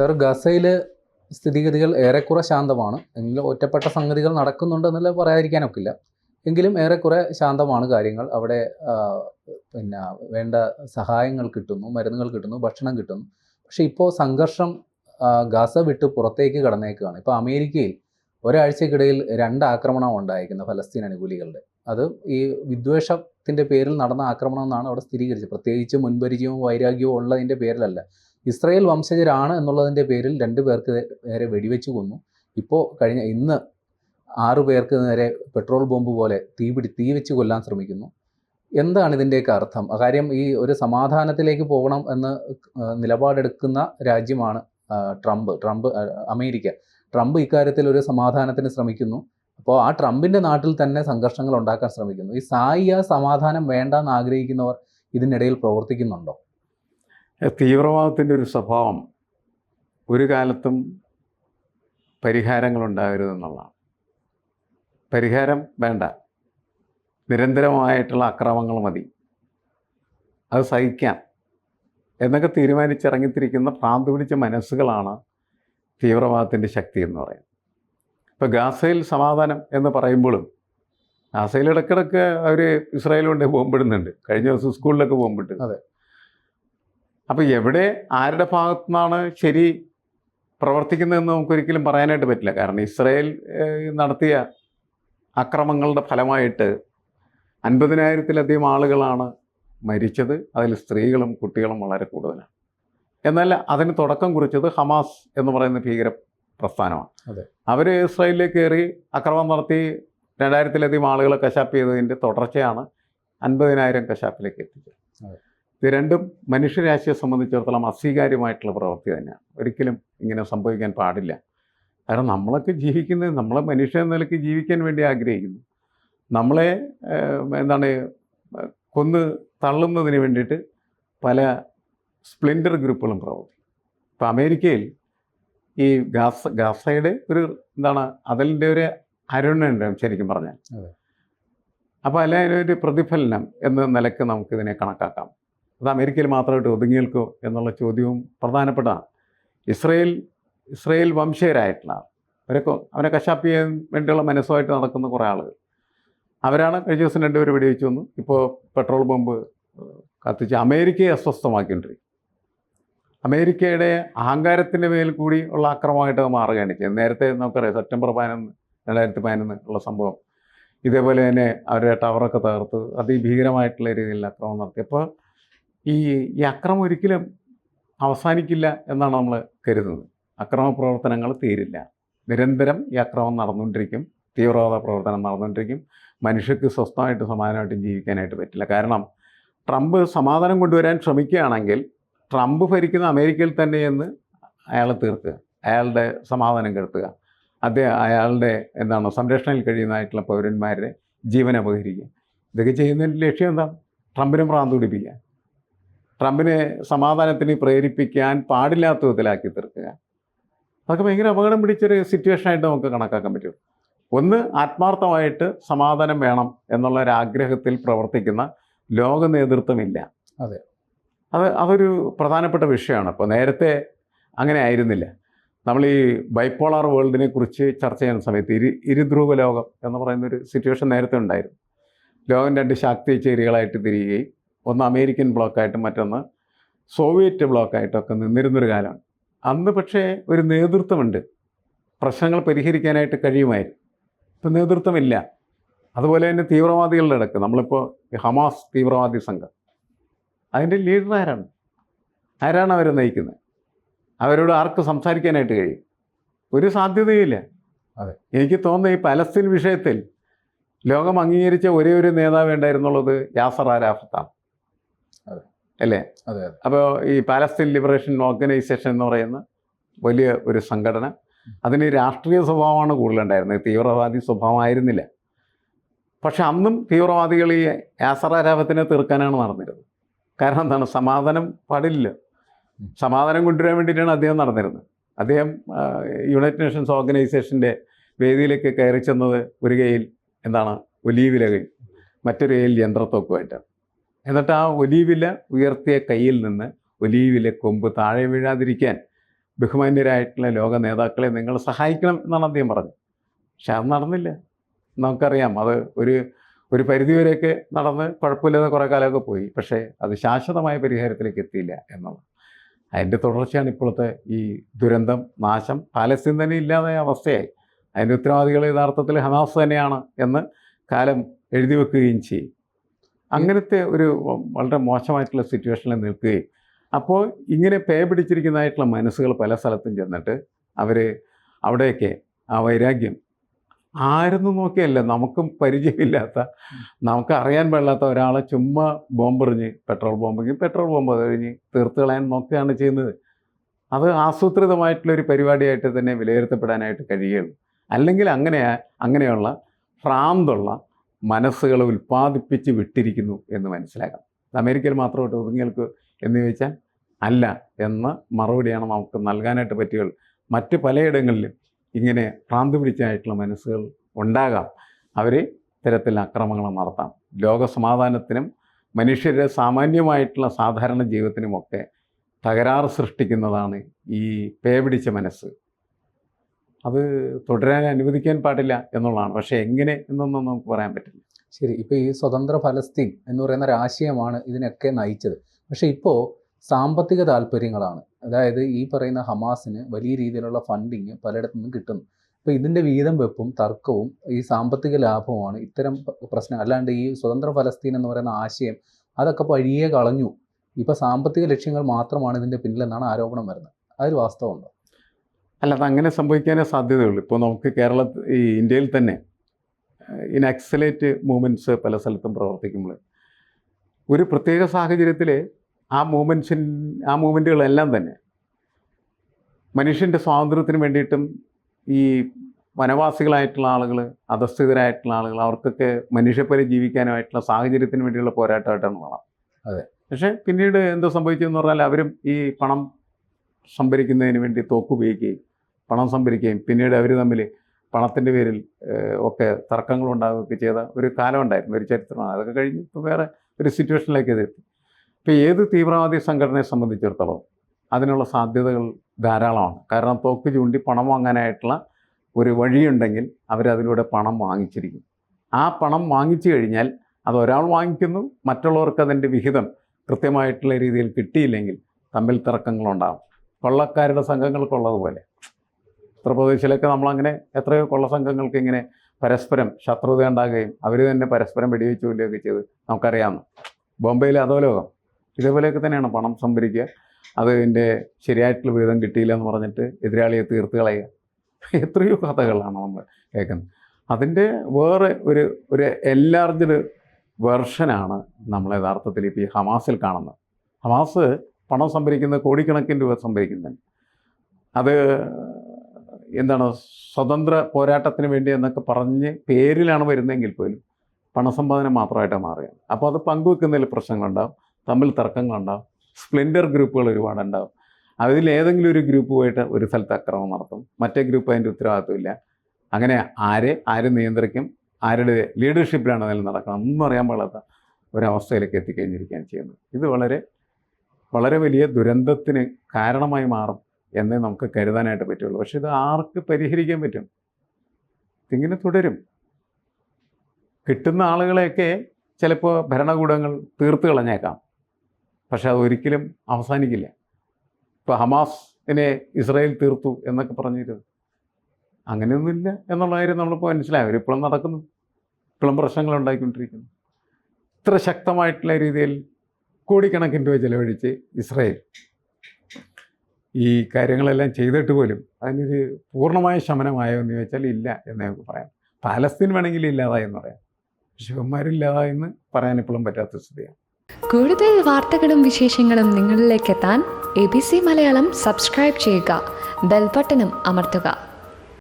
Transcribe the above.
Sir ഗസയിൽ സ്ഥിതിഗതികൾ ഏറെക്കുറെ ശാന്തമാണ്. എങ്കിലും ഒറ്റപ്പെട്ട സംഗതികൾ നടക്കുന്നുണ്ടെന്നല്ല പറയാതിരിക്കാനൊക്കില്ല. എങ്കിലും ഏറെക്കുറെ ശാന്തമാണ് കാര്യങ്ങൾ. അവിടെ പിന്നെ വേണ്ട സഹായങ്ങൾ കിട്ടുന്നു മരുന്നുകൾ കിട്ടുന്നു ഭക്ഷണം കിട്ടുന്നു. പക്ഷേ ഇപ്പോൾ സംഘർഷം ഗസ വിട്ട് പുറത്തേക്ക് കടന്നേക്കുകയാണ് ഇപ്പോൾ അമേരിക്കയിൽ ഒരാഴ്ചക്കിടയിൽ രണ്ട് ആക്രമണം ഉണ്ടായിരിക്കുന്നത് ഫലസ്തീൻ അനുകൂലികളുടെ. അത് ഈ വിദ്വേഷത്തിന്റെ പേരിൽ നടന്ന ആക്രമണം എന്നാണ് അവിടെ സ്ഥിരീകരിച്ചത്. പ്രത്യേകിച്ച് മുൻപരിചയവും വൈരാഗ്യവും ഉള്ളതിന്റെ പേരിലല്ല. ഇസ്രായേൽ വംശജരാണ് എന്നുള്ളതിന്റെ പേരിൽ രണ്ട് പേർക്ക് നേരെ വെടിവെച്ച് കൊന്നു. ഇപ്പോൾ കഴിഞ്ഞ ഇന്ന് ആറു പേർക്ക് നേരെ പെട്രോൾ ബോംബ് പോലെ തീ പിടി തീ വെച്ച് കൊല്ലാൻ ശ്രമിക്കുന്നു. എന്താണ് ഇതിന്റെയൊക്കെ അർത്ഥം? കാര്യം ഈ ഒരു സമാധാനത്തിലേക്ക് പോകണം എന്ന് ആ, നിലപാടെടുക്കുന്ന രാജ്യമാണ് ആ, ട്രംപ്. ട്രംപ് ആ, അമേരിക്ക. ട്രംപ് ഇക്കാര്യത്തിൽ ഒരു സമാധാനത്തിന് ശ്രമിക്കുന്നു. അപ്പോൾ ആ ട്രംപിന്റെ നാട്ടിൽ തന്നെ സംഘർഷങ്ങൾ ഉണ്ടാക്കാൻ ശ്രമിക്കുന്നു. ഈ സായിയ സമാധാനം വേണ്ടെന്ന് ആഗ്രഹിക്കുന്നവർ ഇതിനിടയിൽ പ്രവർത്തിക്കുന്നുണ്ടോ? തീവ്രവാദത്തിന്റെ ഒരു സ്വഭാവം ഒരു കാലത്തും പരിഹാരങ്ങളുണ്ടാകരുതെന്നുള്ളതാണ്. പരിഹാരം വേണ്ട. നിരന്തരമായിട്ടുള്ള അക്രമങ്ങൾ മതി. അത് സഹിക്കാം. എന്നൊക്കെ തീരുമാനിച്ചിറങ്ങിത്തിരിക്കുന്ന ഭ്രാന്ത് പിടിച്ച മനസ്സുകളാണ് തീവ്രവാദത്തിന്റെ ശക്തി എന്ന് പറയുന്നത്. ഇപ്പോൾ ഗാസയിൽ സമാധാനം എന്ന് പറയുമ്പോഴും ഗാസയിൽ ഇടയ്ക്കിടയ്ക്ക് അവർ ഇസ്രായേൽ കൊണ്ട് ബോംബിടുന്നുണ്ട് കഴിഞ്ഞ ദിവസം സ്കൂളിലൊക്കെ ബോംബിട്ട് അതെ. അപ്പോൾ എവിടെ ആരുടെ ഭാഗത്തു നിന്നാണ് ശരി പ്രവർത്തിക്കുന്നതെന്ന് നമുക്കൊരിക്കലും പറയാനായിട്ട് പറ്റില്ല. കാരണം ഇസ്രയേൽ നടത്തിയ അക്രമങ്ങളുടെ ഫലമായിട്ട് അൻപതിനായിരത്തിലധികം ആളുകളാണ് മരിച്ചത്. അതിൽ സ്ത്രീകളും കുട്ടികളും വളരെ കൂടുതലാണ്. എന്നാൽ അതിന് തുടക്കം കുറിച്ചത് ഹമാസ് എന്ന് പറയുന്ന ഭീകര പ്രസ്ഥാനമാണ്. അവർ ഇസ്രായേലിലേക്ക് കയറി അക്രമം നടത്തി രണ്ടായിരത്തിലധികം ആളുകളെ കശാപ്പ് ചെയ്തതിന്റെ തുടർച്ചയാണ് അൻപതിനായിരം കശാപ്പിലേക്ക് എത്തിച്ചത്. ഇത് രണ്ടും മനുഷ്യരാശിയെ സംബന്ധിച്ചിടത്തോളം അസ്വീകാര്യമായിട്ടുള്ള പ്രവൃത്തി തന്നെയാണ്. ഒരിക്കലും ഇങ്ങനെ സംഭവിക്കാൻ പാടില്ല. കാരണം നമ്മളൊക്കെ ജീവിക്കുന്നത് നമ്മളെ മനുഷ്യ എന്ന നിലയ്ക്ക് ജീവിക്കാൻ വേണ്ടി ആഗ്രഹിക്കുന്നു. നമ്മളെ എന്താണ് കൊന്ന് തള്ളുന്നതിന് വേണ്ടിയിട്ട് പല സ്പ്ലിൻഡർ ഗ്രൂപ്പുകളും പ്രവർത്തിക്കും. ഇപ്പം അമേരിക്കയിൽ ഈ ഗാസ ഗാസയുടെ ഒരു എന്താണ് അതിന്റെ ഒരു അരുണുണ്ട് ശരിക്കും പറഞ്ഞാൽ. അപ്പോൾ അല്ല അതിനൊരു പ്രതിഫലനം എന്ന നിലയ്ക്ക് നമുക്കിതിനെ കണക്കാക്കാം. അത് അമേരിക്കയിൽ മാത്രമായിട്ട് ഒതുങ്ങി നിൽക്കുമോ എന്നുള്ള ചോദ്യവും പ്രധാനപ്പെട്ടതാണ്. ഇസ്രയേൽ ഇസ്രയേൽ വംശീയരായിട്ടുള്ള അവരൊക്കെ അവനെ കശാപ്പ് ചെയ്യാൻ വേണ്ടിയുള്ള മനസ്സുമായിട്ട് നടക്കുന്ന കുറേ ആളുകൾ. അവരാണ് കഴിഞ്ഞ ദിവസം രണ്ടുപേർ വെടിവെച്ച് വന്നു. ഇപ്പോൾ പെട്രോൾ ബോംബ് കത്തിച്ച് അമേരിക്കയെ അസ്വസ്ഥമാക്കിയിട്ടുണ്ട് അമേരിക്കയുടെ അഹങ്കാരത്തിന്റെ മേൽ കൂടി ഉള്ള അക്രമമായിട്ട് മാറുകയാണ് ചെയ്യുന്നത്. നേരത്തെ നമുക്കറിയാം സെപ്റ്റംബർ പതിനൊന്ന് രണ്ടായിരത്തി പതിനൊന്ന് ഉള്ള സംഭവം. ഇതേപോലെ തന്നെ അവരുടെ ടവറൊക്കെ തകർത്ത് അതിഭീകരമായിട്ടുള്ള രീതിയിൽ ആക്രമണം നടത്തി. അപ്പോൾ ഈ ഈ അക്രമം ഒരിക്കലും അവസാനിക്കില്ല എന്നാണ് നമ്മൾ കരുതുന്നത്. അക്രമ പ്രവർത്തനങ്ങൾ തീരില്ല. നിരന്തരം ഈ അക്രമം നടന്നുകൊണ്ടിരിക്കും. തീവ്രവാദ പ്രവർത്തനം നടന്നുകൊണ്ടിരിക്കും. മനുഷ്യർക്ക് സ്വസ്ഥമായിട്ട് സമാധാനമായിട്ടും ജീവിക്കാനായിട്ട് പറ്റില്ല. കാരണം ട്രംപ് സമാധാനം കൊണ്ടുവരാൻ ശ്രമിക്കുകയാണെങ്കിൽ ട്രംപ് ഭരിക്കുന്ന അമേരിക്കയിൽ തന്നെയെന്ന് അയാളെ തീർക്കുക. അയാളുടെ സമാധാനം കെടുത്തുക. അദ്ദേഹം അയാളുടെ എന്താണ് സംരക്ഷണയിൽ കഴിയുന്നതായിട്ടുള്ള പൗരന്മാരുടെ ജീവൻ അപഹരിക്കുക. ഇതൊക്കെ ചെയ്യുന്നതിന്റെ ലക്ഷ്യം എന്താണ്? ട്രംപിനെ പ്രാന്ത് പിടിപ്പിക്കുക ട്രംപിനെ സമാധാനത്തിന് പ്രേരിപ്പിക്കാൻ പാടില്ലാത്ത വിധത്തിലാക്കി തീർക്കുക. അതൊക്കെ ഭയങ്കര അപകടം പിടിച്ചൊരു സിറ്റുവേഷനായിട്ട് നമുക്ക് കണക്കാക്കാൻ പറ്റും. ഒന്ന് ആത്മാർത്ഥമായിട്ട് സമാധാനം വേണം എന്നുള്ള ഒരു ആഗ്രഹത്തിൽ പ്രവർത്തിക്കുന്ന ലോക നേതൃത്വമില്ല. അതെ. അത് അതൊരു പ്രധാനപ്പെട്ട വിഷയമാണ്. അപ്പോൾ നേരത്തെ അങ്ങനെ ആയിരുന്നില്ല. നമ്മൾ ഈ ബൈപ്പോളാർ വേൾഡിനെ കുറിച്ച് ചർച്ച ചെയ്യുന്ന സമയത്ത് ഇരു ഇരുധ്രുവ ലോകം എന്ന് പറയുന്നൊരു സിറ്റുവേഷൻ നേരത്തെ ഉണ്ടായിരുന്നു. ലോകം രണ്ട് ശാക്തി ചേരികളായിട്ട് തിരിയുകയും ഒന്ന് അമേരിക്കൻ ബ്ലോക്കായിട്ടും മറ്റൊന്ന് സോവിയറ്റ് ബ്ലോക്കായിട്ടൊക്കെ നിന്നിരുന്നൊരു കാലമാണ് അന്ന് പക്ഷേ ഒരു നേതൃത്വമുണ്ട്. പ്രശ്നങ്ങൾ പരിഹരിക്കാനായിട്ട് കഴിയുമായിരുന്നു. ഇപ്പം നേതൃത്വമില്ല. അതുപോലെ തന്നെ തീവ്രവാദികളുടെ ഇടയ്ക്ക്. നമ്മളിപ്പോൾ ഹമാസ് തീവ്രവാദി സംഘം. അതിന്റെ ലീഡർ ആരാണ്? ആരാണ് അവരെ നയിക്കുന്നത്? അവരോട് ആർക്ക് സംസാരിക്കാനായിട്ട് കഴിയും? ഒരു സാധ്യതയുമില്ല അതെ. എനിക്ക് തോന്നുന്നു ഈ പലസ്തീൻ വിഷയത്തിൽ ലോകം അംഗീകരിച്ച ഒരേ ഒരു നേതാവ് ഉണ്ടായിരുന്നുള്ളത് യാസർ ആരാഫത്താണ്. അതെ. അല്ലേ? അതെ അപ്പോൾ ഈ പാലസ്തീൻ ലിബറേഷൻ ഓർഗനൈസേഷൻ എന്ന് പറയുന്ന വലിയ ഒരു സംഘടന അതിന് രാഷ്ട്രീയ സ്വഭാവമാണ് കൂടുതലുണ്ടായിരുന്നത്. തീവ്രവാദി സ്വഭാവമായിരുന്നില്ല. പക്ഷെ അന്നും തീവ്രവാദികൾ ഈ ആസറാരാപത്തിനെ തീർക്കാനാണ് നടന്നിരുന്നത്. കാരണം എന്താണ്? സമാധാനം പാടില്ല. സമാധാനം കൊണ്ടുവരാൻ വേണ്ടിയിട്ടാണ് അദ്ദേഹം നടന്നിരുന്നത്. അദ്ദേഹം യുണൈറ്റഡ് നേഷൻസ് ഓർഗനൈസേഷന്റെ വേദിയിലേക്ക് കയറി ചെന്നത് ഒരു കയ്യിൽ എന്താണ്? ഒലീവിലകയും മറ്റൊരു കയ്യിൽ യന്ത്രത്തോക്കുമായിട്ടാണ്. എന്നിട്ട് ആ ഒലീവില ഉയർത്തിയ കയ്യിൽ നിന്ന് ഒലീവില കൊമ്പ് താഴെ വീഴാതിരിക്കാൻ ബഹുമാന്യരായിട്ടുള്ള ലോക നേതാക്കളെ നിങ്ങൾ സഹായിക്കണം എന്നാണ് അദ്ദേഹം പറഞ്ഞത്. പക്ഷെ അത് നടന്നില്ല. നമുക്കറിയാം അത് ഒരു ഒരു പരിധിവരെയൊക്കെ നടന്ന് കുഴപ്പമില്ലാതെ കുറേ കാലമൊക്കെ പോയി. പക്ഷേ അത് ശാശ്വതമായ പരിഹാരത്തിലേക്ക് എത്തിയില്ല എന്നുള്ളത്. അതിന്റെ തുടർച്ചയാണ് ഇപ്പോഴത്തെ ഈ ദുരന്തം നാശം. പാലസ്തീൻ തന്നെ ഇല്ലാതായ അവസ്ഥയായി. അതിന്റെ ഉത്തരവാദികൾ യഥാർത്ഥത്തിൽ ഹമാസ് തന്നെയാണ് എന്ന് കാലം എഴുതി വെക്കുകയും ചെയ്യും. അങ്ങനത്തെ ഒരു വളരെ മോശമായിട്ടുള്ള സിറ്റുവേഷനിൽ നിൽക്കുകയും. അപ്പോൾ ഇങ്ങനെ പേ പിടിച്ചിരിക്കുന്നതായിട്ടുള്ള മനസ്സുകൾ പല സ്ഥലത്തും ചെന്നിട്ട് അവർ അവിടെയൊക്കെ ആ വൈരാഗ്യം ആരെന്ന് നോക്കിയല്ല നമുക്കും പരിചയമില്ലാത്ത നമുക്ക് അറിയാൻ പാടില്ലാത്ത ഒരാളെ ചുമ്മാ ബോംബെറിഞ്ഞ് പെട്രോൾ ബോംബെങ്കിൽ പെട്രോൾ ബോംബ് കഴിഞ്ഞ് തീർത്ത് കളയാൻ നോക്കുകയാണ് ചെയ്യുന്നത്. അത് ആസൂത്രിതമായിട്ടുള്ള ഒരു പരിപാടിയായിട്ട് തന്നെ വിലയിരുത്തപ്പെടാനായിട്ട് കഴിയുള്ളൂ അല്ലെങ്കിൽ അങ്ങനെ അങ്ങനെയുള്ള ഭ്രാന്തുള്ള മനസ്സുകൾ ഉൽപ്പാദിപ്പിച്ച് വിട്ടിരിക്കുന്നു എന്ന് മനസ്സിലാക്കാം. അമേരിക്കയിൽ മാത്രമായിട്ട് ഒതുങ്ങിയൽക്ക് എന്ന് ചോദിച്ചാൽ അല്ല എന്ന മറുപടിയാണ് നമുക്ക് നൽകാനായിട്ട് പറ്റുകൾ മറ്റ് പലയിടങ്ങളിലും ഇങ്ങനെ ഭ്രാന്ത് പിടിച്ചായിട്ടുള്ള മനസ്സുകൾ ഉണ്ടാകാം. അവർ ഇത്തരത്തിൽ അക്രമങ്ങൾ നടത്താം. ലോക സമാധാനത്തിനും മനുഷ്യരുടെ സാമാന്യമായിട്ടുള്ള സാധാരണ ജീവിതത്തിനുമൊക്കെ തകരാറ് സൃഷ്ടിക്കുന്നതാണ് ഈ പേ പിടിച്ച മനസ്സ്. അത് തുടരാൻ അനുവദിക്കാൻ പാടില്ല എന്നുള്ളതാണ്. പക്ഷേ എങ്ങനെ എന്നൊന്നും നമുക്ക് പറയാൻ പറ്റില്ല. ശരി ഇപ്പോൾ ഈ സ്വതന്ത്ര ഫലസ്തീൻ എന്ന് പറയുന്ന ഒരു ആശയമാണ് ഇതിനൊക്കെ നയിച്ചത്. പക്ഷേ ഇപ്പോ സാമ്പത്തിക താല്പര്യങ്ങളാണ്. അതായത് ഈ പറയുന്ന ഹമാസിന് വലിയ രീതിയിലുള്ള ഫണ്ടിങ് പലയിടത്തു നിന്നും കിട്ടുന്നു. അപ്പോൾ ഇതിന്റെ വീതം വെപ്പും തർക്കവും ഈ സാമ്പത്തിക ലാഭവുമാണ് ഇത്തരം പ്രശ്നം അല്ലാണ്ട് ഈ സ്വതന്ത്ര ഫലസ്തീൻ എന്ന് പറയുന്ന ആശയം അതൊക്കെ വഴിയെ കളഞ്ഞു. ഇപ്പോൾ സാമ്പത്തിക ലക്ഷ്യങ്ങൾ മാത്രമാണ് ഇതിന്റെ പിന്നിലെന്നാണ് ആരോപണം വരുന്നത്. അതൊരു വാസ്തവമുണ്ടോ? അല്ല അത് അങ്ങനെ സംഭവിക്കാനേ സാധ്യതയുള്ളൂ ഇപ്പോൾ നമുക്ക് കേരള ഈ ഇന്ത്യയിൽ തന്നെ ഇൻ അക്സലേറ്റ് മൂവ്മെന്റ്സ് പല സ്ഥലത്തും പ്രവർത്തിക്കുമ്പോൾ ഒരു പ്രത്യേക സാഹചര്യത്തിൽ ആ മൂവ്മെന്റ്സിൻ ആ മൂവ്മെന്റുകളെല്ലാം തന്നെ മനുഷ്യന്റെ സ്വാതന്ത്ര്യത്തിന് വേണ്ടിയിട്ടും ഈ വനവാസികളായിട്ടുള്ള ആളുകൾ അധസ്ഥിതരായിട്ടുള്ള ആളുകൾ അവർക്കൊക്കെ മനുഷ്യപ്പരെ ജീവിക്കാനായിട്ടുള്ള സാഹചര്യത്തിന് വേണ്ടിയുള്ള പോരാട്ടമായിട്ടാണ് കാണാം അതെ. പക്ഷേ പിന്നീട് എന്തോ സംഭവിച്ചതെന്ന് പറഞ്ഞാൽ അവരും ഈ പണം സംഭരിക്കുന്നതിന് വേണ്ടി തോക്ക് ഉപയോഗിക്കുകയും പണം സംഭരിക്കുകയും പിന്നീട് അവർ തമ്മിൽ പണത്തിന്റെ പേരിൽ ഒക്കെ തർക്കങ്ങൾ ഉണ്ടാവുകയൊക്കെ ചെയ്ത ഒരു കാലം ഉണ്ടായിരുന്നു ഒരു ചരിത്രമാണ്. അതൊക്കെ കഴിഞ്ഞ് ഇപ്പോൾ വേറെ ഒരു സിറ്റുവേഷനിലേക്ക് എത്തി. ഇപ്പോൾ ഏത് തീവ്രവാദി സംഘടനയെ സംബന്ധിച്ചിടത്തോളം അതിനുള്ള സാധ്യതകൾ ധാരാളമാണ്. കാരണം തോക്ക് ചൂണ്ടി പണം വാങ്ങാനായിട്ടുള്ള ഒരു വഴിയുണ്ടെങ്കിൽ അവരതിലൂടെ പണം വാങ്ങിച്ചിരിക്കും. ആ പണം വാങ്ങിച്ചു കഴിഞ്ഞാൽ അത് ഒരാൾ വാങ്ങിക്കുന്നു മറ്റുള്ളവർക്ക് അതിന്റെ വിഹിതം കൃത്യമായിട്ടുള്ള രീതിയിൽ കിട്ടിയില്ലെങ്കിൽ തമ്മിൽ തർക്കങ്ങളുണ്ടാകും കൊള്ളക്കാരുടെ സംഘങ്ങൾക്കുള്ളതുപോലെ. ഉത്തർപ്രദേശിലൊക്കെ നമ്മളങ്ങനെ എത്രയോ കൊള്ള സംഘങ്ങൾക്ക് ഇങ്ങനെ പരസ്പരം ശത്രുത ഉണ്ടാകുകയും അവർ തന്നെ പരസ്പരം വെടിവെച്ച് കൊല്ലുകയൊക്കെ ചെയ്ത് നമുക്കറിയാവുന്നു ബോംബെയിലെ അധോലോകം. ഇതേപോലെയൊക്കെ തന്നെയാണ് പണം സംഭരിക്കുക. അതിന്റെ ശരിയായിട്ടുള്ള വിഹിതം കിട്ടിയില്ല എന്ന് പറഞ്ഞിട്ട് എതിരാളിയെ തീർത്ത് കളയുക. എത്രയോ കഥകളാണ് നമ്മൾ കേൾക്കുന്നത്. അതിന്റെ വേറെ ഒരു ഒരു എല്ലാർജഡ് വെർഷനാണ് നമ്മൾ യഥാർത്ഥത്തിൽ ഇപ്പോൾ ഈ ഹമാസിൽ കാണുന്നത്. ഹമാസ് പണം സംഭരിക്കുന്നത് കോടിക്കണക്കിന് രൂപ സംഭരിക്കുന്നുണ്ട്. അത് എന്താണ് സ്വതന്ത്ര പോരാട്ടത്തിന് വേണ്ടി എന്നൊക്കെ പറഞ്ഞ് പേരിലാണ് വരുന്നതെങ്കിൽ പോലും പണസമ്പാദനം മാത്രമായിട്ട് മാറുകയാണ്. അപ്പോൾ അത് പങ്കുവെക്കുന്നതിൽ പ്രശ്നങ്ങളുണ്ടാവും തമ്മിൽ തർക്കങ്ങളുണ്ടാവും സ്പ്ലെൻഡർ ഗ്രൂപ്പുകൾ ഒരുപാടുണ്ടാവും അതിൽ ഏതെങ്കിലും ഒരു ഗ്രൂപ്പുമായിട്ട് ഒരു സ്ഥലത്ത് അക്രമം നടത്തും മറ്റേ ഗ്രൂപ്പ് അതിന്റെ ഉത്തരവാദിത്വമില്ല അങ്ങനെ ആരെ ആര് നിയന്ത്രിക്കും ആരുടെ ലീഡർഷിപ്പിലാണ് അതിൽ നടക്കണം ഒന്നും അറിയാൻ പാടാത്ത ഒരവസ്ഥയിലേക്ക് എത്തിക്കഴിഞ്ഞിരിക്കുകയാണ് ചെയ്യുന്നത്. ഇത് വളരെ വളരെ വലിയ ദുരന്തത്തിന് കാരണമായി മാറും എന്നേ നമുക്ക് കരുതാനായിട്ട് പറ്റുള്ളൂ. പക്ഷെ ഇത് ആർക്ക് പരിഹരിക്കാൻ പറ്റും? ഇതിങ്ങനെ തുടരും. കിട്ടുന്ന ആളുകളെയൊക്കെ ചിലപ്പോൾ ഭരണകൂടങ്ങൾ തീർത്ത് കളഞ്ഞേക്കാം. പക്ഷെ അതൊരിക്കലും അവസാനിക്കില്ല. ഇപ്പോൾ ഹമാസിനെ ഇസ്രായേൽ തീർത്തു എന്നൊക്കെ പറഞ്ഞിരുന്നു അങ്ങനെയൊന്നുമില്ല എന്നുള്ള കാര്യം നമ്മളിപ്പോൾ മനസ്സിലായവർ ഇപ്പോഴും നടക്കുന്നു. ഇപ്പോഴും പ്രശ്നങ്ങൾ ഉണ്ടാക്കിക്കൊണ്ടിരിക്കുന്നു ഇത്ര ശക്തമായിട്ടുള്ള രീതിയിൽ കോടിക്കണക്കിന് രൂപ ചിലവഴിച്ച് ഇസ്രായേൽ ഈ കാര്യങ്ങളെല്ലാം ചെയ്തിട്ട് പോലും അതിനൊരു പൂർണമായ ശമനമായോ എന്ന് ചോദിച്ചാൽ ഇല്ല എന്ന് നമുക്ക് പറയാം പാലസ്തീൻ വേണമെങ്കിൽ ഇല്ലാതായെന്ന് പറയാം. പക്ഷെ ഇവന്മാരില്ലാതായി പറയാൻ ഇപ്പോഴും പറ്റാത്ത സ്ഥിതിയാണ്. കൂടുതൽ വാർത്തകളും വിശേഷങ്ങളും നിങ്ങളിലേക്ക് എത്താൻ A B C Malayalam subscribe ചെയ്യുക. ബെൽബട്ടനും അമർത്തുക.